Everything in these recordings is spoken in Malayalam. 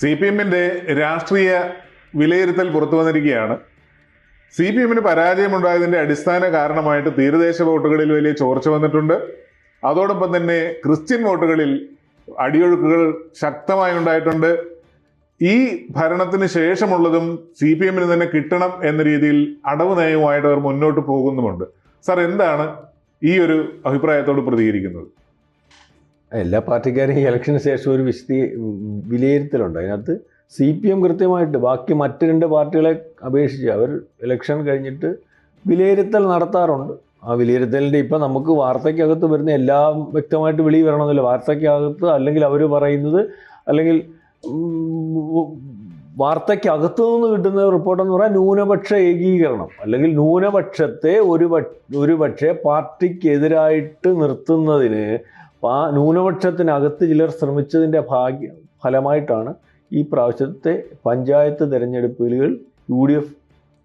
സി പി എമ്മിന്റെ രാഷ്ട്രീയ വിലയിരുത്തൽ പുറത്തു വന്നിരിക്കുകയാണ്. സി പി എമ്മിന് പരാജയമുണ്ടായതിന്റെ അടിസ്ഥാന കാരണമായിട്ട് തീരദേശ വോട്ടുകളിൽ വലിയ ചോർച്ച വന്നിട്ടുണ്ട്. അതോടൊപ്പം തന്നെ ക്രിസ്ത്യൻ വോട്ടുകളിൽ അടിയൊഴുക്കുകൾ ശക്തമായി ഉണ്ടായിട്ടുണ്ട്. ഈ ഭരണത്തിന് ശേഷമുള്ളതും സി പി എമ്മിന് തന്നെ കിട്ടണം എന്ന രീതിയിൽ അടവ് നയവുമായിട്ട് അവർ മുന്നോട്ട് പോകുന്നുമുണ്ട്. സാർ എന്താണ് ഈ ഒരു അഭിപ്രായത്തോട് പ്രതികരിക്കുന്നത്? എല്ലാ പാർട്ടിക്കാരും ഈ ഇലക്ഷന് ശേഷം ഒരു വിശദീ വിലയിരുത്തലുണ്ട്. അതിനകത്ത് സി പി എം കൃത്യമായിട്ട് ബാക്കി മറ്റ് രണ്ട് പാർട്ടികളെ അപേക്ഷിച്ച് അവർ ഇലക്ഷൻ കഴിഞ്ഞിട്ട് വിലയിരുത്തൽ നടത്താറുണ്ട്. ആ വിലയിരുത്തലിന്റെ ഇപ്പം നമുക്ക് വാർത്തയ്ക്കകത്ത് വരുന്ന എല്ലാം വ്യക്തമായിട്ട് വിളി വരണമെന്നില്ല. വാർത്തയ്ക്കകത്ത് അല്ലെങ്കിൽ അവർ പറയുന്നത് അല്ലെങ്കിൽ വാർത്തയ്ക്കകത്തു നിന്ന് കിട്ടുന്ന റിപ്പോർട്ടെന്ന് പറഞ്ഞാൽ ന്യൂനപക്ഷ ഏകീകരണം. അല്ലെങ്കിൽ ന്യൂനപക്ഷത്തെ ഒരു ഒരു പക്ഷേ പാർട്ടിക്കെതിരായിട്ട് നിർത്തുന്നതിന് ആ ന്യൂനപക്ഷത്തിനകത്ത് ചിലർ ശ്രമിച്ചതിന്റെ ഭാഗ്യ ഫലമായിട്ടാണ് ഈ പ്രാവശ്യത്തെ പഞ്ചായത്ത് തിരഞ്ഞെടുപ്പുകൾ യു ഡി എഫ്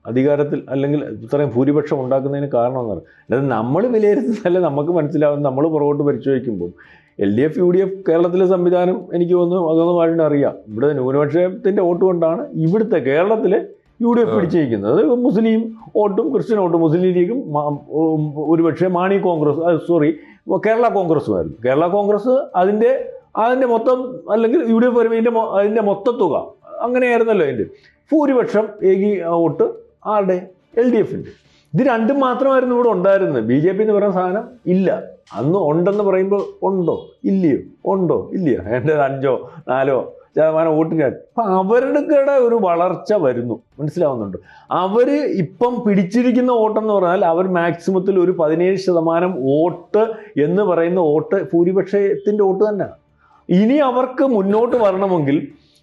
അധികാരത്തിൽ അല്ലെങ്കിൽ ഇത്രയും ഭൂരിപക്ഷം ഉണ്ടാക്കുന്നതിന് കാരണമെന്നാണ് അല്ലാതെ നമ്മൾ വിലയിരുത്തുന്നതല്ല നമുക്ക് മനസ്സിലാവും നമ്മൾ പുറകോട്ട് പരിശോധിക്കുമ്പോൾ L D F U D F കേരളത്തിലെ സംവിധാനം എനിക്ക് തോന്നുന്നു അതൊന്നും വളരെ അറിയാം. ഇവിടെ ന്യൂനപക്ഷത്തിന്റെ വോട്ട് കൊണ്ടാണ് ഇവിടുത്തെ കേരളത്തിലെ യു ഡി എഫ് പിടിച്ചിരിക്കുന്നത് അത് മുസ്ലിം വോട്ടും ക്രിസ്ത്യൻ വോട്ടും മുസ്ലിം ലീഗും ഒരുപക്ഷെ മാണി കോൺഗ്രസ് സോറി കേരള കോൺഗ്രസ്സുമായിരുന്നു കേരള കോൺഗ്രസ് അതിന്റെ അതിന്റെ മൊത്തം അല്ലെങ്കിൽ യു ഡി എഫ് വരുമ്പോൾ അതിന്റെ മൊത്തത്തുക അങ്ങനെയായിരുന്നല്ലോ അതിന്റെ ഭൂരിപക്ഷം ഏകി വോട്ട് ആരുടെ? എൽ ഡി എഫിന്റെ ഇത് രണ്ടും മാത്രമായിരുന്നു ഇവിടെ ഉണ്ടായിരുന്നത്. ബി ജെ പി എന്ന് പറയുന്ന സാധനം ഇല്ല. അന്ന് ഉണ്ടെന്ന് പറയുമ്പോൾ ഉണ്ടോ? ഇല്ലയോ? ഉണ്ടോ? ഇല്ലയോ? എന്റെ അഞ്ചോ നാലോ ശതമാനം വോട്ടിന് അപ്പം അവരുടെ ഒരു വളർച്ച വരുന്നു. മനസ്സിലാവുന്നുണ്ട്? അവർ ഇപ്പം പിടിച്ചിരിക്കുന്ന വോട്ടെന്ന് പറഞ്ഞാൽ അവർ മാക്സിമത്തിൽ ഒരു പതിനേഴ് ശതമാനം വോട്ട് എന്ന് പറയുന്ന വോട്ട് ഭൂരിപക്ഷത്തിന്റെ വോട്ട് തന്നെയാണ് ഇനി അവർക്ക് മുന്നോട്ട് വരണമെങ്കിൽ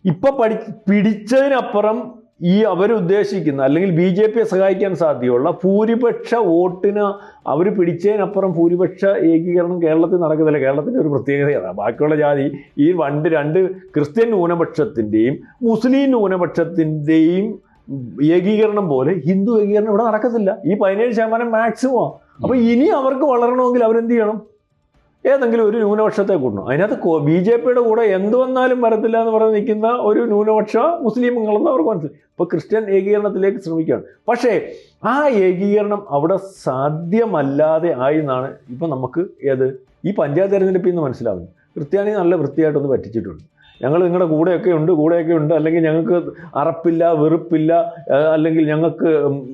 ഇപ്പൊ പഠി പിടിച്ചതിനപ്പുറം ഈ അവരുദ്ദേശിക്കുന്ന അല്ലെങ്കിൽ ബി ജെ പിയെ സഹായിക്കാൻ സാധ്യതയുള്ള ഭൂരിപക്ഷ വോട്ടിന് അവർ പിടിച്ചതിനപ്പുറം ഭൂരിപക്ഷ ഏകീകരണം കേരളത്തിൽ നടക്കുന്നില്ല. കേരളത്തിന്റെ ഒരു പ്രത്യേകതയാണ്. ബാക്കിയുള്ള ജാതി ഈ രണ്ട് രണ്ട് ക്രിസ്ത്യൻ ന്യൂനപക്ഷത്തിന്റെയും മുസ്ലിം ന്യൂനപക്ഷത്തിന്റെയും ഏകീകരണം പോലെ ഹിന്ദു ഏകീകരണം ഇവിടെ നടക്കത്തില്ല. ഈ പതിനേഴ് ശതമാനം മാക്സിമം. അപ്പോൾ ഇനി അവർക്ക് വളരണമെങ്കിൽ അവരെന്ത് ചെയ്യണം? ഏതെങ്കിലും ഒരു ന്യൂനപക്ഷത്തെ കൂട്ടണം അതിനകത്ത് ബി ജെ പിയുടെ കൂടെ എന്ത് വന്നാലും വരത്തില്ല എന്ന് പറഞ്ഞ് നിൽക്കുന്ന ഒരു ന്യൂനപക്ഷ മുസ്ലിമുകളെന്ന് അവർക്ക് മനസ്സിലായി. ഇപ്പോൾ ക്രിസ്ത്യൻ ഏകീകരണത്തിലേക്ക് ശ്രമിക്കുകയാണ്. പക്ഷേ ആ ഏകീകരണം അവിടെ സാധ്യമല്ലാതെ ആയി എന്നാണ് ഇപ്പം നമുക്ക് ഏത്? ഈ പഞ്ചായത്ത് തെരഞ്ഞെടുപ്പിൽ നിന്ന് മനസ്സിലാവുന്നു ക്രിസ്ത്യാനി നല്ല വൃത്തിയായിട്ടൊന്ന് പറ്റിച്ചിട്ടുണ്ട്. ഞങ്ങൾ നിങ്ങളുടെ കൂടെയൊക്കെ ഉണ്ട് കൂടെയൊക്കെ ഉണ്ട്. അല്ലെങ്കിൽ ഞങ്ങൾക്ക് അറപ്പില്ല വെറുപ്പില്ല അല്ലെങ്കിൽ ഞങ്ങൾക്ക്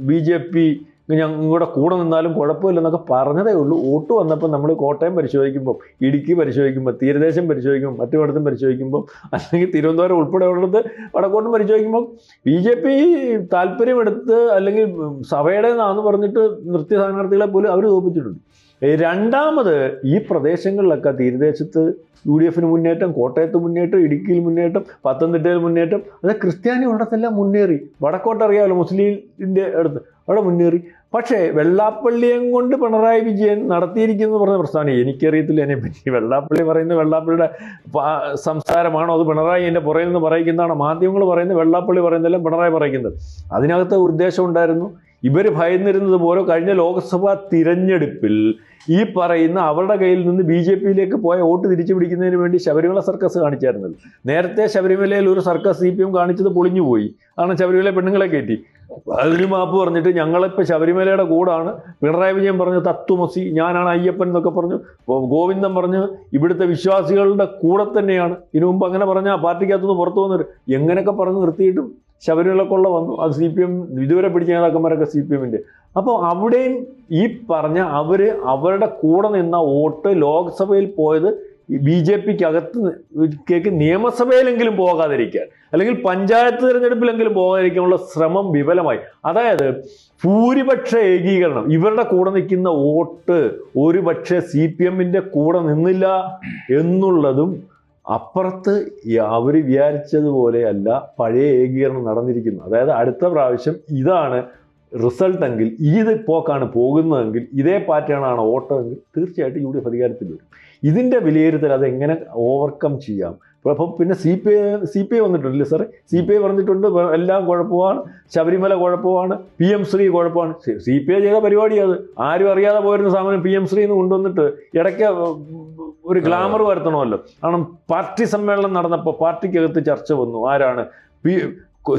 ബി ജെ പി ഞങ്ങളുടെ കൂടെ നിന്നാലും കുഴപ്പമില്ലെന്നൊക്കെ പറഞ്ഞതേ ഉള്ളൂ. വോട്ട് വന്നപ്പോൾ നമ്മൾ കോട്ടയം പരിശോധിക്കുമ്പോൾ ഇടുക്കി പരിശോധിക്കുമ്പോൾ തീരദേശം പരിശോധിക്കുമ്പോൾ മറ്റുമിടത്തും പരിശോധിക്കുമ്പോൾ അല്ലെങ്കിൽ തിരുവനന്തപുരം ഉൾപ്പെടെ ഉള്ളത് വടക്കോട്ടും പരിശോധിക്കുമ്പോൾ ബി ജെ പി താല്പര്യമെടുത്ത് അല്ലെങ്കിൽ സഭയുടെ നാന്ന് പറഞ്ഞിട്ട് നൃത്യ സ്ഥാനാർത്ഥികളെ പോലും അവർ തോപ്പിച്ചിട്ടുണ്ട് രണ്ടാമത് ഈ പ്രദേശങ്ങളിലൊക്കെ തീരദേശത്ത് യു ഡി എഫിന് മുന്നേറ്റം കോട്ടയത്ത് മുന്നേറ്റം ഇടുക്കിയിൽ മുന്നേറ്റം പത്തനംതിട്ടയിൽ മുന്നേറ്റം അത് ക്രിസ്ത്യാനി ഉണ്ടത്തെല്ലാം മുന്നേറി. വടക്കോട്ടറിയാമല്ലോ മുസ്ലിമിന്റെ അടുത്ത് അവിടെ മുന്നേറി. പക്ഷേ വെള്ളാപ്പള്ളിയും കൊണ്ട് പിണറായി വിജയൻ നടത്തിയിരിക്കുന്നു എന്ന് പറഞ്ഞ പ്രസ്ഥാനം എനിക്കറിയത്തില്ല അതിനെപ്പറ്റി വെള്ളാപ്പള്ളി പറയുന്നത് വെള്ളാപ്പള്ളിയുടെ സംസാരമാണോ? അത് പിണറായി എന്റെ പുറയിൽ നിന്ന് പറയിക്കുന്നതാണോ മാധ്യമങ്ങൾ പറയുന്നത് വെള്ളാപ്പള്ളി പറയുന്നതെല്ലാം പിണറായി പറയിക്കുന്നത് അതിനകത്ത് ഉദ്ദേശം ഉണ്ടായിരുന്നു. ഇവർ ഭയന്നിരുന്നത് പോലെ കഴിഞ്ഞ ലോക്സഭാ തിരഞ്ഞെടുപ്പിൽ ഈ പറയുന്ന അവരുടെ കയ്യിൽ നിന്ന് ബി ജെ പിയിലേക്ക് പോയ വോട്ട് തിരിച്ചു പിടിക്കുന്നതിന് വേണ്ടി ശബരിമല സർക്കസ് കാണിച്ചായിരുന്നത്. നേരത്തെ ശബരിമലയിൽ ഒരു സർക്കസ് സി പി എം കാണിച്ചത് പൊളിഞ്ഞു പോയി ആണ് ശബരിമല പെണ്ണുങ്ങളെ കയറ്റി. അതിന് മാപ്പ് പറഞ്ഞിട്ട് ഞങ്ങളിപ്പോൾ ശബരിമലയുടെ കൂടാണ്. പിണറായി വിജയൻ പറഞ്ഞു തത്വമസി ഞാനാണ് അയ്യപ്പൻ എന്നൊക്കെ പറഞ്ഞു. ഗോവിന്ദം ഗോവിന്ദൻ പറഞ്ഞു ഇവിടുത്തെ വിശ്വാസികളുടെ കൂടെ തന്നെയാണ്. ഇതിനു മുമ്പ് അങ്ങനെ പറഞ്ഞ പാർട്ടിക്കകത്തുനിന്ന് പുറത്തു വന്നവർ എങ്ങനെയൊക്കെ പറഞ്ഞ് നിർത്തിയിട്ടും ശബരിമല കൊള്ള വന്നു. അത് സി പി എം ഇതുവരെ പിടിച്ച നേതാക്കന്മാരൊക്കെ സി പി എമ്മിന്റെ അപ്പോൾ അവിടെയും ഈ പറഞ്ഞ അവർ അവരുടെ കൂടെ നിന്ന വോട്ട് ലോക്സഭയിൽ പോയത് ബി ജെ പിക്ക് അകത്ത് കേക്ക് നിയമസഭയിലെങ്കിലും പോകാതിരിക്കാൻ അല്ലെങ്കിൽ പഞ്ചായത്ത് തിരഞ്ഞെടുപ്പിലെങ്കിലും പോകാതിരിക്കാനുള്ള ശ്രമം വിഫലമായി അതായത് ഭൂരിപക്ഷ ഏകീകരണം ഇവരുടെ കൂടെ നിൽക്കുന്ന വോട്ട് ഒരു പക്ഷേ സി പി എമ്മിന്റെ കൂടെ നിന്നില്ല എന്നുള്ളതും അപ്പുറത്ത് അവർ വിചാരിച്ചതുപോലെയല്ല പഴയ ഏകീകരണം നടന്നിരിക്കുന്നു അതായത് അടുത്ത പ്രാവശ്യം ഇതാണ് റിസൾട്ട് എങ്കിൽ ഇത് പോക്കാണ് പോകുന്നതെങ്കിൽ ഇതേ പാറ്റേണാണ് ഓട്ടമെങ്കിൽ തീർച്ചയായിട്ടും യു ഡി എഫ് അധികാരത്തിൽ വരും. ഇതിന്റെ വിലയിരുത്തൽ അതെങ്ങനെ ഓവർകം ചെയ്യാം? അപ്പം പിന്നെ C P I C P I വന്നിട്ടുണ്ടല്ലേ സാറേ സി പി ഐ പറഞ്ഞിട്ടുണ്ട് എല്ലാം കുഴപ്പമാണ്. ശബരിമല കുഴപ്പമാണ്. പി എം ശ്രീ കുഴപ്പമാണ്. സി പി ഐ ചെയ്ത പരിപാടി അത് ആരും അറിയാതെ പോയിരുന്ന സാധനം പി എം ശ്രീ എന്ന് കൊണ്ടുവന്നിട്ട് ഇടയ്ക്ക് ഒരു ഗ്ലാമർ വരുത്തണമല്ലോ. കാരണം പാർട്ടി സമ്മേളനം നടന്നപ്പോൾ പാർട്ടിക്കകത്ത് ചർച്ച വന്നു. ആരാണ്? പി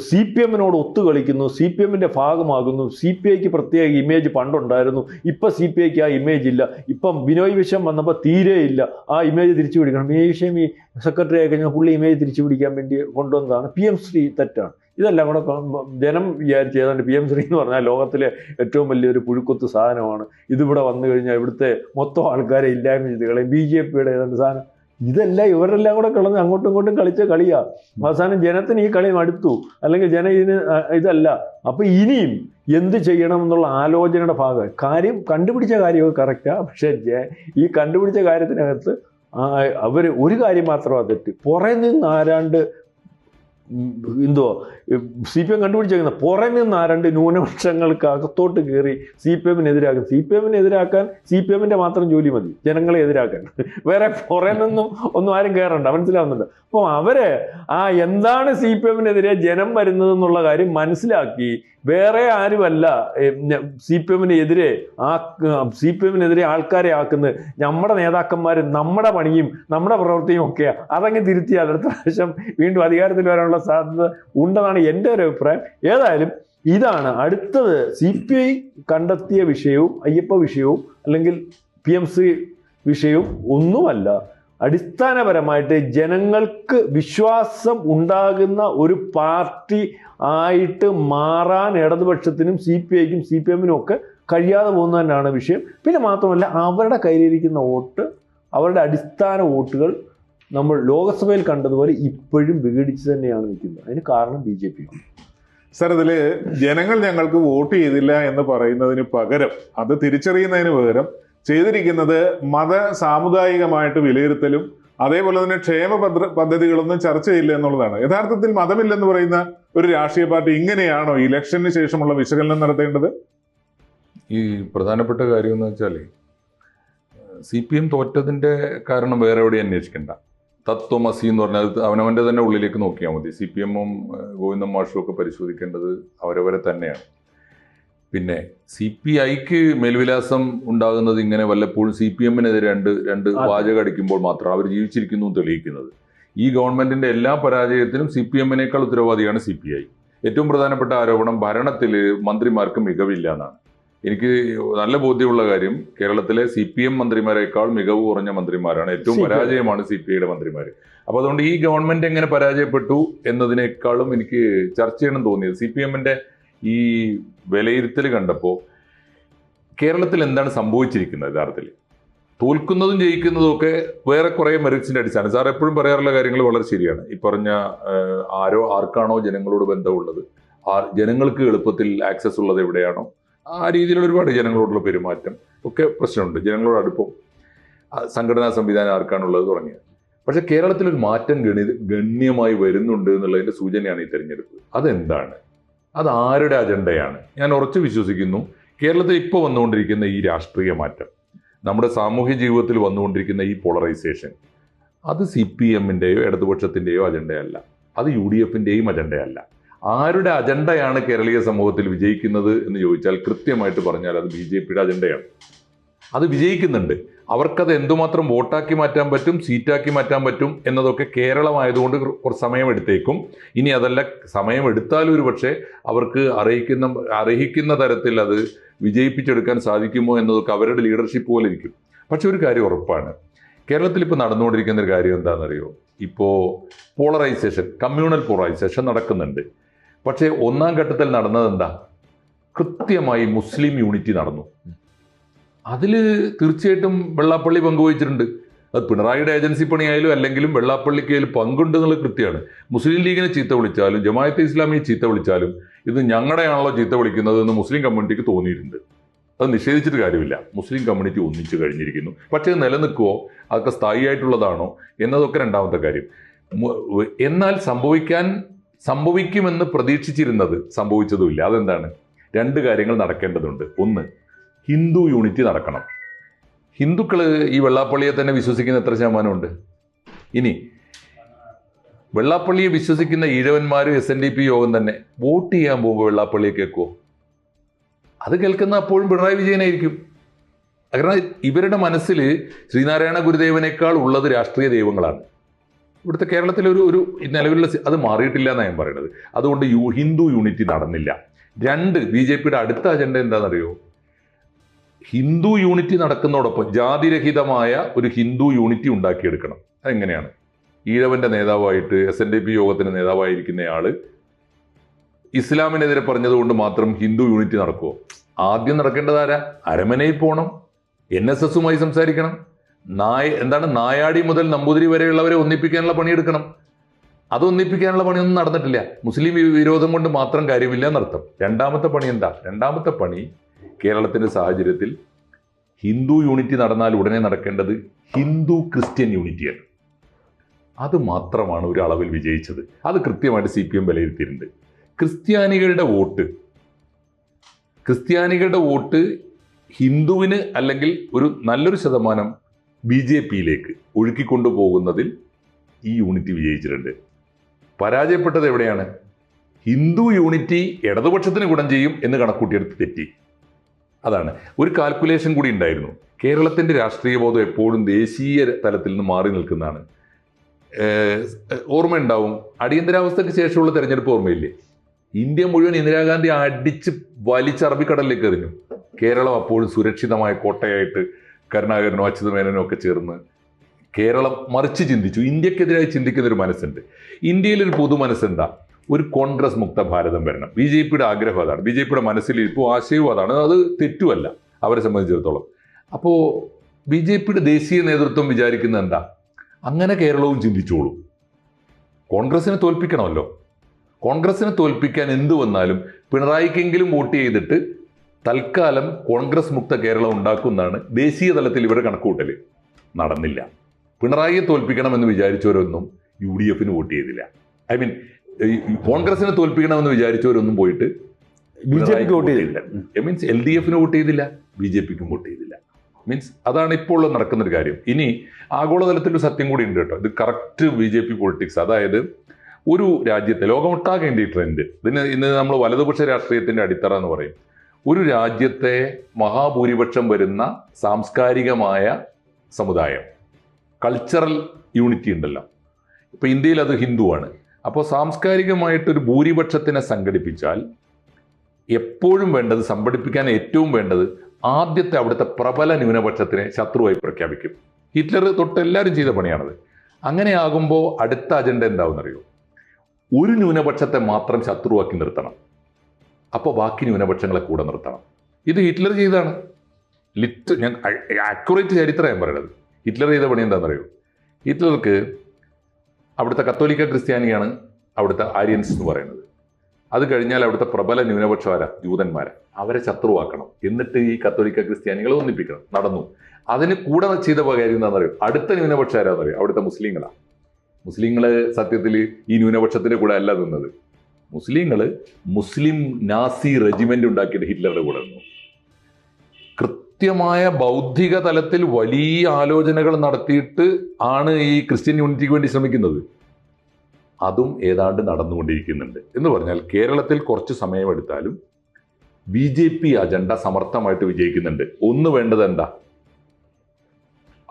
സി പി എമ്മിനോട് ഒത്തു കളിക്കുന്നു സി പി എമ്മിന്റെ ഭാഗമാകുന്നു സി പി ഐക്ക് പ്രത്യേക ഇമേജ് പണ്ടുണ്ടായിരുന്നു ഇപ്പം സി പി ഐക്ക് ആ ഇമേജ് ഇല്ല ഇപ്പം ബിനോയ് വിഷയം വന്നപ്പോൾ തീരെ ഇല്ല ആ ഇമേജ് തിരിച്ചു പിടിക്കണം. ബിനോയ് വിഷയം ഈ സെക്രട്ടറി ആയി കഴിഞ്ഞാൽ പുള്ളി ഇമേജ് തിരിച്ചു പിടിക്കാൻ വേണ്ടി കൊണ്ടുവന്നതാണ്. പി എം ശ്രീ തെറ്റാണ്. ഇതെല്ലാം കൂടെ ജനം വിചാരിച്ച് ഏതാണ്ട് പി എം ശ്രീ എന്ന് പറഞ്ഞാൽ ലോകത്തിലെ ഏറ്റവും വലിയൊരു പുഴുക്കൊത്ത് സാധനമാണ്. ഇതിവിടെ വന്നു കഴിഞ്ഞാൽ ഇവിടുത്തെ മൊത്തം ആൾക്കാരെ ഇല്ലായ്മ ചെയ്ത് കളയും. ബി ജെ പിയുടെ ഏതാണ്ട് സാധനം ഇതെല്ലാം ഇവരെല്ലാം കൂടെ കളഞ്ഞ് അങ്ങോട്ടും ഇങ്ങോട്ടും കളിച്ച കളിയാ. അവസാനം ജനത്തിന് ഈ കളി മടുത്തു. അല്ലെങ്കിൽ ജന ഇതിന് ഇതല്ല. അപ്പൊ ഇനിയും എന്ത് ചെയ്യണം എന്നുള്ള ആലോചനയുടെ ഭാഗം. കാര്യം കണ്ടുപിടിച്ച കാര്യമൊക്കെ കറക്റ്റാ പക്ഷേ ഈ കണ്ടുപിടിച്ച കാര്യത്തിനകത്ത് അവർ ഒരു കാര്യം മാത്രമാണ് തെറ്റ്. പുറേ നിന്ന് ആരാണ്ട് ഉം, എന്തുവാ സി പി എം കണ്ടുപിടിച്ചേക്കുന്ന പുറമെ നിന്ന് രണ്ട് ന്യൂനപക്ഷങ്ങൾക്ക് അകത്തോട്ട് കയറി സി പി എമ്മിനെതിരാക്കും. സി പി എമ്മിനെതിരാക്കാൻ സി പി എമ്മിന്റെ മാത്രം ജോലി മതി. ജനങ്ങളെ എതിരാക്കാൻ. വേറെ പുറമെ നിന്നും ഒന്നും ആരും കയറണ്ട മനസ്സിലാവുന്നുണ്ട്. അപ്പോൾ അവർ ആ എന്താണ് സി പി എമ്മിനെതിരെ ജനം വരുന്നതെന്നുള്ള കാര്യം മനസ്സിലാക്കി വേറെ ആരുമല്ല സി പി എമ്മിനെതിരെ ആ സി പി എമ്മിനെതിരെ ആൾക്കാരെ ആക്കുന്ന നമ്മുടെ നേതാക്കന്മാരും നമ്മുടെ പണിയും നമ്മുടെ പ്രവൃത്തിയും ഒക്കെയാണ് അതങ്ങ് തിരുത്തിയാൽ അടുത്ത പ്രാവശ്യം വീണ്ടും അധികാരത്തിൽ വരാനുള്ള സാധ്യത ഉണ്ടെന്നാണ് എന്റെ ഒരു അഭിപ്രായം. ഏതായാലും ഇതാണ് അടുത്തത് സി പി ഐ കണ്ടെത്തിയ വിഷയവും അയ്യപ്പ വിഷയവും അല്ലെങ്കിൽ പി എം സി വിഷയവും ഒന്നുമല്ല. അടിസ്ഥാനപരമായിട്ട് ജനങ്ങൾക്ക് വിശ്വാസം ഉണ്ടാകുന്ന ഒരു പാർട്ടി ആയിട്ട് മാറാൻ ഇടതുപക്ഷത്തിനും സി പി ഐക്കും സി പി എമ്മിനും ഒക്കെ കഴിയാതെ പോകുന്നത് തന്നെയാണ് വിഷയം. പിന്നെ മാത്രമല്ല അവരുടെ കയ്യിലിരിക്കുന്ന വോട്ട് അവരുടെ അടിസ്ഥാന വോട്ടുകൾ നമ്മൾ ലോകസഭയിൽ കണ്ടതുപോലെ ഇപ്പോഴും വിഘടിച്ച് തന്നെയാണ് നിൽക്കുന്നത്. അതിന് കാരണം ബി ജെ പി സർ ഇതിൽ ജനങ്ങൾ ഞങ്ങൾക്ക് വോട്ട് ചെയ്തില്ല എന്ന് പറയുന്നതിന് പകരം അത് തിരിച്ചറിയുന്നതിന് പകരം ചെയ്തിരിക്കുന്നത് മത സാമുദായികമായിട്ട് വിലയിരുത്തലും അതേപോലെ തന്നെ ക്ഷേമ പദ്ധ- പദ്ധതികളൊന്നും ചർച്ച ചെയ്യില്ല എന്നുള്ളതാണ്. യഥാർത്ഥത്തിൽ മതമില്ലെന്ന് പറയുന്ന ഒരു രാഷ്ട്രീയ പാർട്ടി ഇങ്ങനെയാണോ ഇലക്ഷന് ശേഷമുള്ള വിശകലനം നടത്തേണ്ടത്? ഈ പ്രധാനപ്പെട്ട കാര്യം എന്ന് വെച്ചാൽ സി പി എം തോറ്റതിന്റെ കാരണം വേറെ എവിടെ അന്വേഷിക്കണ്ട. തത്വമസി എന്ന് പറഞ്ഞാൽ അത് അവനവന്റെ തന്നെ ഉള്ളിലേക്ക് നോക്കിയാൽ മതി. സി പി എമ്മും ഗോവിന്ദം മാഷും ഒക്കെ പരിശോധിക്കേണ്ടത് അവരവരെ തന്നെയാണ്. പിന്നെ സി പി ഐക്ക് മേൽവിലാസം ഉണ്ടാകുന്നത് ഇങ്ങനെ വല്ലപ്പോഴും സി പി എമ്മിനെതിരെ രണ്ട് രണ്ട് വാചകടിക്കുമ്പോൾ വാചകം അടിക്കുമ്പോൾ മാത്രം അവർ ജീവിച്ചിരിക്കുന്നു തെളിയിക്കുന്നത്. ഈ ഗവൺമെന്റിന്റെ എല്ലാ പരാജയത്തിനും സി പി എമ്മിനേക്കാൾ ഉത്തരവാദിയാണ് സി പി ഐ. ഏറ്റവും പ്രധാനപ്പെട്ട ആരോപണം ഭരണത്തിൽ മന്ത്രിമാർക്ക് മികവില്ല എന്നാണ്. എനിക്ക് നല്ല ബോധ്യമുള്ള കാര്യം കേരളത്തിലെ സി പി എം മന്ത്രിമാരെക്കാൾ മികവ് കുറഞ്ഞ മന്ത്രിമാരാണ്. ഏറ്റവും പരാജയമാണ് സി പി ഐയുടെ മന്ത്രിമാർ. അപ്പോൾ അതുകൊണ്ട് ഈ ഗവൺമെന്റ് എങ്ങനെ പരാജയപ്പെട്ടു എന്നതിനേക്കാളും എനിക്ക് ചർച്ച ചെയ്യണം തോന്നിയത് സി പി എമ്മിന്റെ ഈ വിലയിരുത്തൽ കണ്ടപ്പോൾ കേരളത്തിൽ എന്താണ് സംഭവിച്ചിരിക്കുന്നത് യഥാർത്ഥത്തിൽ? തോൽക്കുന്നതും ജയിക്കുന്നതും ഒക്കെ വേറെ കുറേ മെറിറ്റ്സിന്റെ അടിസ്ഥാനം. സാർ എപ്പോഴും പറയാറുള്ള കാര്യങ്ങൾ വളരെ ശരിയാണ്. ഈ പറഞ്ഞ ആരോ ആർക്കാണോ ജനങ്ങളോട് ബന്ധമുള്ളത്? ആ ജനങ്ങൾക്ക് എളുപ്പത്തിൽ ആക്സസ് ഉള്ളത് എവിടെയാണോ? ആ രീതിയിലുള്ള ഒരുപാട് ജനങ്ങളോടുള്ള പെരുമാറ്റം ഒക്കെ പ്രശ്നമുണ്ട്. ജനങ്ങളോട് അടുപ്പം സംഘടനാ സംവിധാനം ആർക്കാണുള്ളത് തുടങ്ങിയത് പക്ഷേ കേരളത്തിൽ ഒരു മാറ്റം ഗണി ഗണ്യമായി വരുന്നുണ്ട് എന്നുള്ളതിന്റെ സൂചനയാണ് ഈ തെരഞ്ഞെടുപ്പ്. അതെന്താണ്? അത് ആരുടെ അജണ്ടയാണ്? ഞാൻ ഉറച്ചു വിശ്വസിക്കുന്നു. കേരളത്തിൽ ഇപ്പോൾ വന്നുകൊണ്ടിരിക്കുന്ന ഈ രാഷ്ട്രീയ മാറ്റം നമ്മുടെ സാമൂഹ്യ ജീവിതത്തിൽ വന്നുകൊണ്ടിരിക്കുന്ന ഈ പോളറൈസേഷൻ അത് സി പി എമ്മിന്റെയോ ഇടതുപക്ഷത്തിന്റെയോ അജണ്ടയല്ല. അത് യു ഡി എഫിന്റെയും അജണ്ടയല്ല. ആരുടെ അജണ്ടയാണ് കേരളീയ സമൂഹത്തിൽ വിജയിക്കുന്നത് എന്ന് ചോദിച്ചാൽ കൃത്യമായിട്ട് പറഞ്ഞാൽ അത് ബി ജെ പിയുടെ അജണ്ടയാണ്. അത് വിജയിക്കുന്നുണ്ട്. അവർക്കത് എന്തുമാത്രം വോട്ടാക്കി മാറ്റാൻ പറ്റും സീറ്റാക്കി മാറ്റാൻ പറ്റും എന്നതൊക്കെ കേരളമായതുകൊണ്ട് കുറച്ച് സമയമെടുത്തേക്കും. ഇനി അതല്ല സമയം എടുത്താലും ഒരു പക്ഷേ അവർക്ക് അറിയിക്കുന്ന അർഹിക്കുന്ന തരത്തിൽ അത് വിജയിപ്പിച്ചെടുക്കാൻ സാധിക്കുമോ എന്നതൊക്കെ അവരുടെ ലീഡർഷിപ്പ് പോലെ ഇരിക്കും. പക്ഷെ ഒരു കാര്യം ഉറപ്പാണ്. കേരളത്തിൽ ഇപ്പോൾ നടന്നുകൊണ്ടിരിക്കുന്ന ഒരു കാര്യം എന്താണെന്നറിയോ? ഇപ്പോൾ പോളറൈസേഷൻ കമ്മ്യൂണൽ പോളറൈസേഷൻ നടക്കുന്നുണ്ട്. പക്ഷേ ഒന്നാം ഘട്ടത്തിൽ നടന്നത് എന്താ? കൃത്യമായി മുസ്ലിം യൂണിറ്റി നടന്നു. അതിൽ തീർച്ചയായിട്ടും വെള്ളാപ്പള്ളി പങ്കുവച്ചിട്ടുണ്ട് അത് പിണറായിയുടെ ഏജൻസി പണിയായാലും അല്ലെങ്കിലും വെള്ളാപ്പള്ളിക്ക് അതിൽ പങ്കുണ്ട് എന്നുള്ളത് കൃത്യമാണ്. മുസ്ലിം ലീഗിനെ ചീത്ത വിളിച്ചാലും ജമായത്തെ ഇസ്ലാമിയെ ചീത്ത വിളിച്ചാലും ഇത് ഞങ്ങളുടെയാണല്ലോ ചീത്ത വിളിക്കുന്നത് എന്ന് മുസ്ലിം കമ്മ്യൂണിറ്റിക്ക് തോന്നിയിട്ടുണ്ട്. അത് നിഷേധിച്ചിട്ട് കാര്യമില്ല. മുസ്ലിം കമ്മ്യൂണിറ്റി ഒന്നിച്ചു കഴിഞ്ഞിരിക്കുന്നു. പക്ഷേ നിലനിൽക്കുമോ അതൊക്കെ സ്ഥായിയായിട്ടുള്ളതാണോ? എന്നതൊക്കെ രണ്ടാമത്തെ കാര്യം. എന്നാൽ സംഭവിക്കാൻ സംഭവിക്കുമെന്ന് പ്രതീക്ഷിച്ചിരുന്നത് സംഭവിച്ചതുമില്ല. അതെന്താണ്? രണ്ട് കാര്യങ്ങൾ നടക്കേണ്ടതുണ്ട്. ഒന്ന് ഹിന്ദു യൂണിറ്റി നടക്കണം. ഹിന്ദുക്കൾ ഈ വെള്ളാപ്പള്ളിയെ തന്നെ വിശ്വസിക്കുന്ന എത്ര ശതമാനമുണ്ട്? ഇനി വെള്ളാപ്പള്ളിയെ വിശ്വസിക്കുന്ന ഈഴവന്മാരും എസ് എൻ ഡി പി യോഗം തന്നെ വോട്ട് ചെയ്യാൻ പോകുമ്പോൾ വെള്ളാപ്പള്ളിയെ കേൾക്കുമോ അത് കേൾക്കുന്ന അപ്പോഴും പിണറായി വിജയനായിരിക്കും. കാരണം ഇവരുടെ മനസ്സിൽ ശ്രീനാരായണ ഗുരുദേവനേക്കാൾ ഉള്ളത് രാഷ്ട്രീയ ദൈവങ്ങളാണ്. ഇവിടുത്തെ കേരളത്തിലെ ഒരു ഒരു നിലവിലുള്ള അത് മാറിയിട്ടില്ല എന്നാണ് ഞാൻ പറയുന്നത് അതുകൊണ്ട് യു ഹിന്ദു യൂണിറ്റി നടന്നില്ല. രണ്ട് ബി ജെ പിയുടെ അടുത്ത അജണ്ട എന്താണെന്നറിയോ? ഹിന്ദു യൂണിറ്റി നടക്കുന്നതോടൊപ്പം ജാതിരഹിതമായ ഒരു ഹിന്ദു യൂണിറ്റി ഉണ്ടാക്കിയെടുക്കണം. അതെങ്ങനെയാണ്? ഈഴവന്റെ നേതാവായിട്ട് എസ് എൻ ഡി പി യോഗത്തിന്റെ നേതാവായിരിക്കുന്നയാൾ ഇസ്ലാമിനെതിരെ പറഞ്ഞതുകൊണ്ട് മാത്രം ഹിന്ദു യൂണിറ്റി നടക്കുമോ ആദ്യം നടക്കേണ്ടത് ആരാ അരമനയിൽ പോകണം എൻ എസ് എസുമായി സംസാരിക്കണം. നായ എന്താണ്? നായാടി മുതൽ നമ്പൂതിരി വരെയുള്ളവരെ ഒന്നിപ്പിക്കാനുള്ള പണിയെടുക്കണം. അത് ഒന്നിപ്പിക്കാനുള്ള പണിയൊന്നും നടന്നിട്ടില്ല. മുസ്ലിം വിരോധം കൊണ്ട് മാത്രം കാര്യമില്ല എന്നർത്ഥം. രണ്ടാമത്തെ പണി എന്താ? രണ്ടാമത്തെ പണി കേരളത്തിന്റെ സാഹചര്യത്തിൽ ഹിന്ദു യൂണിറ്റി നടന്നാൽ ഉടനെ നടക്കേണ്ടത് ഹിന്ദു ക്രിസ്ത്യൻ യൂണിറ്റിയാണ്. അത് മാത്രമാണ് ഒരു അളവിൽ വിജയിച്ചത്. അത് കൃത്യമായിട്ട് സി പി എം വിലയിരുത്തിയിട്ടുണ്ട്. ക്രിസ്ത്യാനികളുടെ വോട്ട് ക്രിസ്ത്യാനികളുടെ വോട്ട് ഹിന്ദുവിന് അല്ലെങ്കിൽ ഒരു നല്ലൊരു ശതമാനം ബി ജെ പിയിലേക്ക് ഒഴുക്കിക്കൊണ്ടു പോകുന്നതിൽ ഈ യൂണിറ്റി വിജയിച്ചിട്ടുണ്ട്. പരാജയപ്പെട്ടത് എവിടെയാണ്? ഹിന്ദു യൂണിറ്റി ഇടതുപക്ഷത്തിന് ഗുണം ചെയ്യും എന്ന് കണക്കൂട്ടിയെടുത്ത് തെറ്റി. അതാണ്. ഒരു കാൽക്കുലേഷൻ കൂടി ഉണ്ടായിരുന്നു. കേരളത്തിന്റെ രാഷ്ട്രീയ ബോധം എപ്പോഴും ദേശീയ തലത്തിൽ നിന്ന് മാറി നിൽക്കുന്നതാണ്. ഓർമ്മയുണ്ടാവും അടിയന്തരാവസ്ഥയ്ക്ക് ശേഷമുള്ള തെരഞ്ഞെടുപ്പ് ഓർമ്മയില്ലേ? ഇന്ത്യ മുഴുവൻ ഇന്ദിരാഗാന്ധി അടിച്ച് വലിച്ചറബിക്കടലിലേക്ക് എറിഞ്ഞു. കേരളം അപ്പോഴും സുരക്ഷിതമായ കോട്ടയായിട്ട് കരുണാകരനോ അച്യുതമേനോ ഒക്കെ ചേർന്ന് കേരളം മറിച്ച് ചിന്തിച്ചു. ഇന്ത്യക്കെതിരായി ചിന്തിക്കുന്ന ഒരു മനസ്സുണ്ട്. ഇന്ത്യയിലൊരു പൊതു മനസ്സെന്താ ഒരു കോൺഗ്രസ് മുക്ത ഭാരതം വരണം. ബി ജെ പിയുടെ ആഗ്രഹം അതാണ്. ബി ജെ പിയുടെ മനസ്സിൽ ഇപ്പോൾ ആശയവും അതാണ്. അത് തെറ്റുമല്ല. അവരെ സംബന്ധിച്ചിടത്തോളം. അപ്പോൾ ബി ജെ പിയുടെ ദേശീയ നേതൃത്വം വിചാരിക്കുന്നത് എന്താ? അങ്ങനെ കേരളവും ചിന്തിച്ചോളൂ. കോൺഗ്രസിനെ തോൽപ്പിക്കണമല്ലോ. കോൺഗ്രസിനെ തോൽപ്പിക്കാൻ എന്തു വന്നാലും പിണറായിക്കെങ്കിലും വോട്ട് ചെയ്തിട്ട് തൽക്കാലം കോൺഗ്രസ് മുക്ത കേരളം ഉണ്ടാക്കുന്നതാണ് ദേശീയ തലത്തിൽ ഇവരുടെ കണക്കുകൂട്ടൽ നടന്നില്ല. പിണറായിയെ തോൽപ്പിക്കണമെന്ന് വിചാരിച്ചവരൊന്നും യു ഡി എഫിന് വോട്ട് ചെയ്തില്ല. ഐ മീൻ കോൺഗ്രസിനെ തോൽപ്പിക്കണമെന്ന് വിചാരിച്ചവരൊന്നും പോയിട്ട് ബി ജെ പിക്ക് വോട്ട് ചെയ്തില്ല. മീൻസ് എൽ ഡി എഫിന് വോട്ട് ചെയ്തില്ല ബി ജെ പിക്കും വോട്ട് ചെയ്തില്ല. മീൻസ് അതാണ് ഇപ്പോൾ നടക്കുന്ന ഒരു കാര്യം. ഇനി ആഗോളതലത്തിൽ ഒരു സത്യം കൂടി ഉണ്ട് കേട്ടോ. ഇത് correct B J P politics അതായത് ഒരു രാജ്യത്തെ ലോകമൊട്ടാകേണ്ട ഈ ട്രെൻഡ് ഇതിന് ഇന്ന് നമ്മൾ വലതുപക്ഷ രാഷ്ട്രീയത്തിന്റെ അടിത്തറ എന്ന് പറയും. ഒരു രാജ്യത്തെ മഹാഭൂരിപക്ഷം വരുന്ന സാംസ്കാരികമായ സമുദായം. കൾച്ചറൽ യൂണിറ്റി ഉണ്ടല്ലോ. ഇപ്പൊ ഇന്ത്യയിൽ അത് ഹിന്ദുവാണ്. അപ്പോൾ സാംസ്കാരികമായിട്ടൊരു ഭൂരിപക്ഷത്തിനെ സംഘടിപ്പിച്ചാൽ എപ്പോഴും വേണ്ടത് സംഘടിപ്പിക്കാൻ ഏറ്റവും വേണ്ടത് ആദ്യത്തെ അവിടുത്തെ പ്രബല ന്യൂനപക്ഷത്തിനെ ശത്രുവായി പ്രഖ്യാപിക്കും. ഹിറ്റ്ലർ തൊട്ട് എല്ലാവരും ചെയ്ത പണിയാണത്. അങ്ങനെ ആകുമ്പോൾ അടുത്ത അജണ്ട എന്താവുന്നറിയോ? ഒരു ന്യൂനപക്ഷത്തെ മാത്രം ശത്രുവാക്കി നിർത്തണം. അപ്പോൾ ബാക്കി ന്യൂനപക്ഷങ്ങളെ കൂടെ നിർത്തണം. ഇത് ഹിറ്റ്ലർ ചെയ്താണ് ലിറ്റ് ഞാൻ അക്യുറേറ്റ് ചരിത്രം ഞാൻ പറയണത് ഹിറ്റ്ലർ ചെയ്ത പണി എന്താണെന്നറിയോ? ഹിറ്റ്ലർക്ക് അവിടുത്തെ കത്തോലിക്ക ക്രിസ്ത്യാനിയാണ് അവിടുത്തെ ആര്യൻസ് എന്ന് പറയുന്നത്. അത് കഴിഞ്ഞാൽ അവിടുത്തെ പ്രബല ന്യൂനപക്ഷമാരാ ജൂതന്മാരെ അവരെ ശത്രുവാക്കണം. എന്നിട്ട് ഈ കത്തോലിക്ക ക്രിസ്ത്യാനികളെ ഒന്നിപ്പിക്കണം. നടന്നു. അതിന് കൂടെ ചെയ്ത കാര്യം എന്താണെന്നറിയോ? അടുത്ത ന്യൂനപക്ഷ ആരാന്നറിയോ അവിടുത്തെ മുസ്ലിങ്ങളാ. മുസ്ലിങ്ങൾ സത്യത്തിൽ ഈ ന്യൂനപക്ഷത്തിന്റെ കൂടെ അല്ല നിന്നത്. മുസ്ലിങ്ങൾ മുസ്ലിം നാസി റെജിമെന്റ് ഉണ്ടാക്കിയിട്ട് ഹിറ്റ്ലറുടെ കൂടെ നിന്നു. കൃത്യമായ ബൗദ്ധിക തലത്തിൽ വലിയ ആലോചനകൾ നടത്തിയിട്ട് ആണ് ഈ ക്രിസ്ത്യൻ യൂണിറ്റിക്ക് വേണ്ടി ശ്രമിക്കുന്നത്. അതും ഏതാണ്ട് നടന്നുകൊണ്ടിരിക്കുന്നുണ്ട്. എന്ന് പറഞ്ഞാൽ കേരളത്തിൽ കുറച്ച് സമയമെടുത്താലും ബി ജെ പി അജണ്ട സമർത്ഥമായിട്ട് വിജയിക്കുന്നുണ്ട്. ഒന്ന് വേണ്ടത് എന്താ?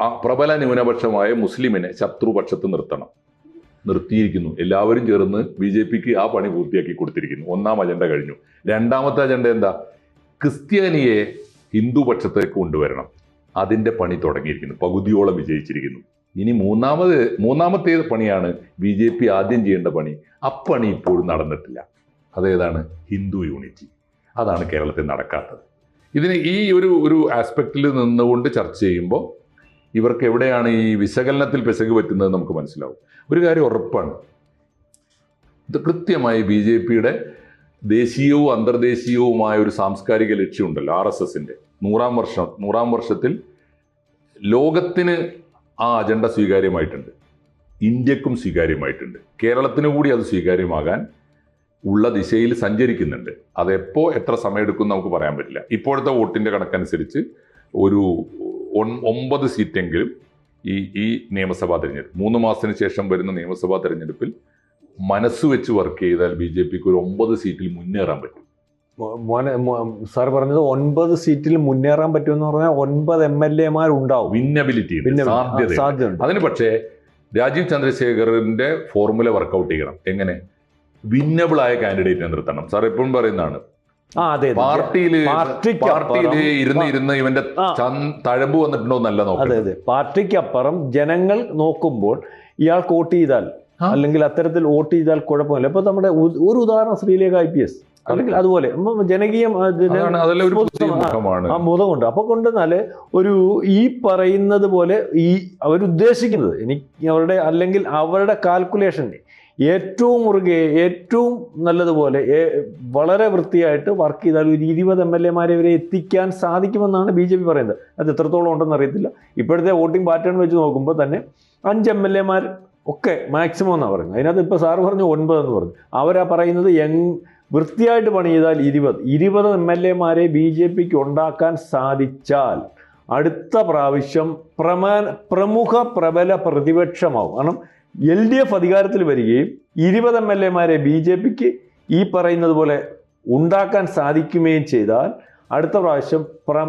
ആ പ്രബല ന്യൂനപക്ഷമായ മുസ്ലിമിനെ ശത്രുപക്ഷത്ത് നിർത്തണം. നിർത്തിയിരിക്കുന്നു. എല്ലാവരും ചേർന്ന് ബി ജെ പിക്ക് ആ പണി പൂർത്തിയാക്കി കൊടുത്തിരിക്കുന്നു. ഒന്നാം അജണ്ട കഴിഞ്ഞു. രണ്ടാമത്തെ അജണ്ട എന്താ? ക്രിസ്ത്യാനിയെ ഹിന്ദു പക്ഷത്തേക്ക് കൊണ്ടുവരണം. അതിന്റെ പണി തുടങ്ങിയിരിക്കുന്നു. പകുതിയോളം വിജയിച്ചിരിക്കുന്നു. ഇനി മൂന്നാമത് മൂന്നാമത്തെ പണിയാണ് ബി ജെ പി ആദ്യം ചെയ്യേണ്ട പണി. അപ്പണി ഇപ്പോഴും നടന്നിട്ടില്ല. അതേതാണ് ഹിന്ദു യൂണിറ്റി. അതാണ് കേരളത്തിൽ നടക്കാത്തത്. ഇതിന് ഈ ഒരു ഒരു ആസ്പെക്റ്റിൽ നിന്നുകൊണ്ട് ചർച്ച ചെയ്യുമ്പോൾ ഇവർക്ക് എവിടെയാണ് ഈ വിശകലനത്തിൽ പിശക് പറ്റുന്നത് നമുക്ക് മനസ്സിലാവും. ഒരു കാര്യം ഉറപ്പാണ്. ഇത് കൃത്യമായി ബി ജെ പിയുടെ ദേശീയവും അന്തർദേശീയവുമായ ഒരു സാംസ്കാരിക ലക്ഷ്യമുണ്ടല്ലോ ആർ എസ് എസിന്റെ നൂറാം വർഷം നൂറാം വർഷത്തിൽ ലോകത്തിന് ആ അജണ്ട സ്വീകാര്യമായിട്ടുണ്ട്. ഇന്ത്യക്കും സ്വീകാര്യമായിട്ടുണ്ട്. കേരളത്തിന് കൂടി അത് സ്വീകാര്യമാകാൻ ഉള്ള ദിശയിൽ സഞ്ചരിക്കുന്നുണ്ട്. അതെപ്പോ എത്ര സമയമെടുക്കും നമുക്ക് പറയാൻ പറ്റില്ല. ഇപ്പോഴത്തെ വോട്ടിന്റെ കണക്കനുസരിച്ച് ഒരു ഒമ്പത് സീറ്റെങ്കിലും ഈ ഈ നിയമസഭാ തിരഞ്ഞെടുപ്പ് മൂന്ന് മാസത്തിന് ശേഷം വരുന്ന നിയമസഭാ തെരഞ്ഞെടുപ്പിൽ മനസ്സ് വെച്ച് വർക്ക് ചെയ്താൽ ബി ജെ പിക്ക് ഒരു ഒമ്പത് സീറ്റിൽ മുന്നേറാൻ പറ്റും. മോനെ സാർ പറഞ്ഞത് ഒൻപത് സീറ്റിൽ മുന്നേറാൻ പറ്റുമെന്ന് പറഞ്ഞാൽ ഒൻപത് എം എൽ എമാരുണ്ടാവും വിന്നബിലിറ്റി സാധ്യതയുണ്ട്. അതിന് പക്ഷേ രാജീവ് ചന്ദ്രശേഖറിന്റെ ഫോർമുല വർക്ക്ഔട്ട് ചെയ്യണം. എങ്ങനെ? വിന്നബിൾ ആയ കാൻഡിഡേറ്റിനെ നിർത്തണം. സാർ എപ്പോഴും പറയുന്നതാണ്. അതെ അതെ. പാർട്ടിയിൽ പാർട്ടിയിൽ ഇരുന്ന് ഇരുന്ന് ഇവന്റെ തഴമ്പ് വന്നിട്ടുണ്ടോ എന്നല്ല അതെ നോക്കുന്നത് അതെ. പാർട്ടിക്കപ്പുറം ജനങ്ങൾ നോക്കുമ്പോൾ ഇയാൾ കോട്ട് ചെയ്താൽ. അല്ലെങ്കിൽ അത്തരത്തിൽ വോട്ട് ചെയ്താൽ കുഴപ്പമില്ല. ഇപ്പൊ നമ്മുടെ ഒരു ഉദാഹരണം ശ്രീലേഖ ഐ പി എസ്. അല്ലെങ്കിൽ അതുപോലെ ജനകീയം മുഖമുണ്ട്. അപ്പൊ കൊണ്ടുവന്നാൽ ഒരു ഈ പറയുന്നത് പോലെ ഈ അവരുദ്ദേശിക്കുന്നത് എനിക്ക് അവരുടെ അല്ലെങ്കിൽ അവരുടെ കാൽക്കുലേഷൻ ഏറ്റവും മുറുകെ ഏറ്റവും നല്ലതുപോലെ വളരെ വൃത്തിയായിട്ട് വർക്ക് ചെയ്താൽ ഒരു ഇരുപത് എം എൽ എമാരെ വരെ എത്തിക്കാൻ സാധിക്കുമെന്നാണ് ബി ജെ പി പറയുന്നത്. അത് എത്രത്തോളം ഉണ്ടെന്ന് അറിയത്തില്ല. ഇപ്പോഴത്തെ വോട്ടിംഗ് പാറ്റേൺ വെച്ച് നോക്കുമ്പോൾ തന്നെ അഞ്ച് എം എൽ എമാർ ഒക്കെ മാക്സിമം എന്നാണ് പറയുന്നത്. അതിനകത്ത് ഇപ്പോൾ സാറ് പറഞ്ഞു ഒൻപത് എന്ന് പറഞ്ഞു. അവരാ പറയുന്നത് യങ് വൃത്തിയായിട്ട് പണി ചെയ്താൽ ഇരുപത്. ഇരുപത് എം എൽ എമാരെ ബി ജെ പിക്ക് ഉണ്ടാക്കാൻ സാധിച്ചാൽ അടുത്ത പ്രാവശ്യം പ്രമാ പ്രമുഖ പ്രബല പ്രതിപക്ഷമാവും. കാരണം എൽ ഡി എഫ് അധികാരത്തിൽ വരികയും ഇരുപത് എം എൽ എമാരെ ബി ജെ പിക്ക് ഈ പറയുന്നത് പോലെ ഉണ്ടാക്കാൻ സാധിക്കുകയും ചെയ്താൽ അടുത്ത പ്രാവശ്യം പ്ര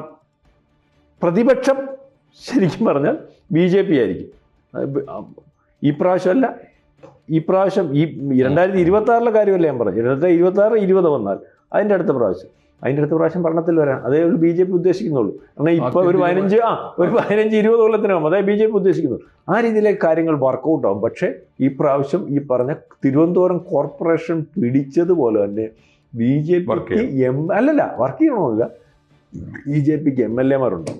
പ്രതിപക്ഷം ശരിക്കും പറഞ്ഞാൽ ബി ജെ പി ആയിരിക്കും. ഈ പ്രാവശ്യമല്ല ഈ പ്രാവശ്യം ഈ രണ്ടായിരത്തി ഇരുപത്തി ആറിലെ കാര്യമല്ല ഞാൻ പറഞ്ഞു രണ്ടായിരത്തി ഇരുപത്തി ആറ് ഇരുപത് വന്നാൽ അതിന്റെ അടുത്ത പ്രാവശ്യം. അതിന്റെ അടുത്ത പ്രാവശ്യം ഭരണത്തിൽ വരാൻ. അതേ ഒരു ബി ജെ പി ഉദ്ദേശിക്കുന്നുള്ളൂ. കാരണം ഇപ്പോൾ ഒരു പതിനഞ്ച് ആ ഒരു പതിനഞ്ച് ഇരുപത് കൊല്ലത്തിനാകും അതേ ബി ജെ പി ഉദ്ദേശിക്കുന്നു ആ രീതിയിലേക്ക് കാര്യങ്ങൾ വർക്കൗട്ട് ആവും പക്ഷേ ഈ പ്രാവശ്യം ഈ പറഞ്ഞ തിരുവനന്തപുരം കോർപ്പറേഷൻ പിടിച്ചതുപോലെ തന്നെ ബി ജെ പി പിക്ക് എം അല്ലല്ല വർക്ക് ചെയ്യണമെന്നില്ല. ബി ജെ പിക്ക് എം എൽ എമാരുണ്ട്.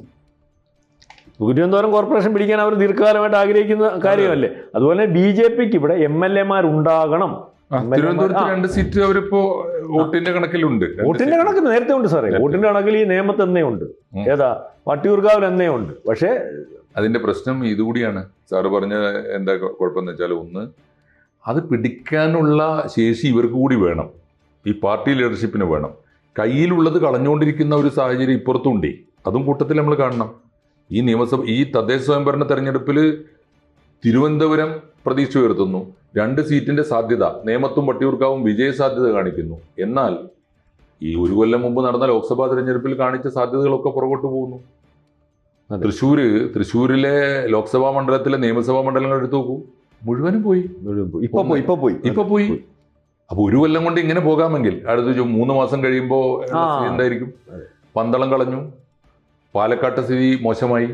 തിരുവനന്തപുരം കോർപ്പറേഷൻ പിടിക്കാൻ അവർ ദീർഘകാലമായിട്ട് ആഗ്രഹിക്കുന്ന കാര്യമല്ലേ? അതുപോലെ ബി ജെ പിക്ക് ഇവിടെ എം എൽ എമാരുണ്ടാകണം മാരുണ്ടാകണം തിരുവനന്തപുരത്ത് രണ്ട് സീറ്റ് അവരിപ്പോ വോട്ടിന്റെ കണക്കിലുണ്ട്. വോട്ടിന്റെ സീറ്റ്. കണക്ക് നേരത്തെ ഉണ്ട് സാറേ. വോട്ടിന്റെ കണക്കിൽ ഈ നിയമത്ത് എന്നേ ഉണ്ട്. ഏതാ? വട്ടിയൂർക്കാവിൽ എന്നേ ഉണ്ട്. പക്ഷേ അതിന്റെ പ്രശ്നം ഇതുകൂടിയാണ്. സാറ് പറഞ്ഞ എന്താ കുഴപ്പമെന്ന് വെച്ചാൽ ഒന്ന് അത് പിടിക്കാനുള്ള ശേഷി ഇവർക്ക് കൂടി വേണം. ഈ പാർട്ടി ലീഡർഷിപ്പിന് വേണം. കയ്യിലുള്ളത് കളഞ്ഞുകൊണ്ടിരിക്കുന്ന ഒരു സാഹചര്യം ഇപ്പുറത്തുണ്ടേ. അതും കൂട്ടത്തിൽ നമ്മൾ കാണണം. ഈ നിയമസഭ ഈ തദ്ദേശ സ്വയംഭരണ തെരഞ്ഞെടുപ്പിൽ തിരുവനന്തപുരം പ്രതീക്ഷ ഉയർത്തുന്നു. രണ്ട് സീറ്റിന്റെ സാധ്യത നേമത്തും വട്ടിയൂർക്കാവും വിജയ സാധ്യത കാണിക്കുന്നു. എന്നാൽ ഈ ഒരു കൊല്ലം മുമ്പ് നടന്ന ലോക്സഭാ തെരഞ്ഞെടുപ്പിൽ കാണിച്ച സാധ്യതകളൊക്കെ പുറകോട്ട് പോകുന്നു. തൃശ്ശൂർ തൃശ്ശൂര് തൃശ്ശൂരിലെ ലോക്സഭാ മണ്ഡലത്തിലെ നിയമസഭാ മണ്ഡലങ്ങൾ എടുത്തു നോക്കൂ. മുഴുവനും പോയി. ഇപ്പൊ പോയി ഇപ്പൊ പോയി. ഇപ്പൊ പോയി. അപ്പൊ ഒരു കൊല്ലം കൊണ്ട് ഇങ്ങനെ പോകാമെങ്കിൽ അടുത്ത മൂന്ന് മാസം കഴിയുമ്പോൾ എന്തായിരിക്കും? പന്തളം കളഞ്ഞു. പാലക്കാട്ട് സ്ഥിതി മോശമായി.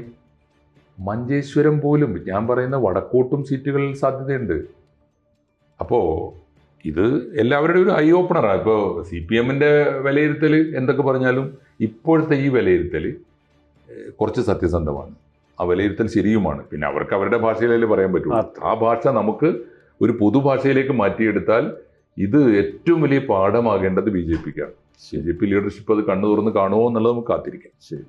മഞ്ചേശ്വരം പോലും ഞാൻ പറയുന്ന വടക്കോട്ടും സീറ്റുകളിൽ സാധ്യതയുണ്ട്. അപ്പോൾ ഇത് എല്ലാവരുടെയും ഒരു ഐ ഓപ്പണറാണ് ഇപ്പോൾ സി പി എമ്മിന്റെ വിലയിരുത്തൽ എന്തൊക്കെ പറഞ്ഞാലും ഇപ്പോഴത്തെ ഈ വിലയിരുത്തൽ കുറച്ച് സത്യസന്ധമാണ്. ആ വിലയിരുത്തൽ ശരിയുമാണ്. പിന്നെ അവർക്ക് അവരുടെ ഭാഷയിലല്ലേ പറയാൻ പറ്റുള്ളൂ. ആ ഭാഷ നമുക്ക് ഒരു പൊതുഭാഷയിലേക്ക് മാറ്റിയെടുത്താൽ ഇത് ഏറ്റവും വലിയ പാഠമാകേണ്ടത് ബി ജെ പിക്കാണ്. ബി ജെ പി ലീഡർഷിപ്പ് അത് കണ്ണു തുറന്ന് കാണുമോ എന്നുള്ളത് നമുക്ക് കാത്തിരിക്കാം. ശരി.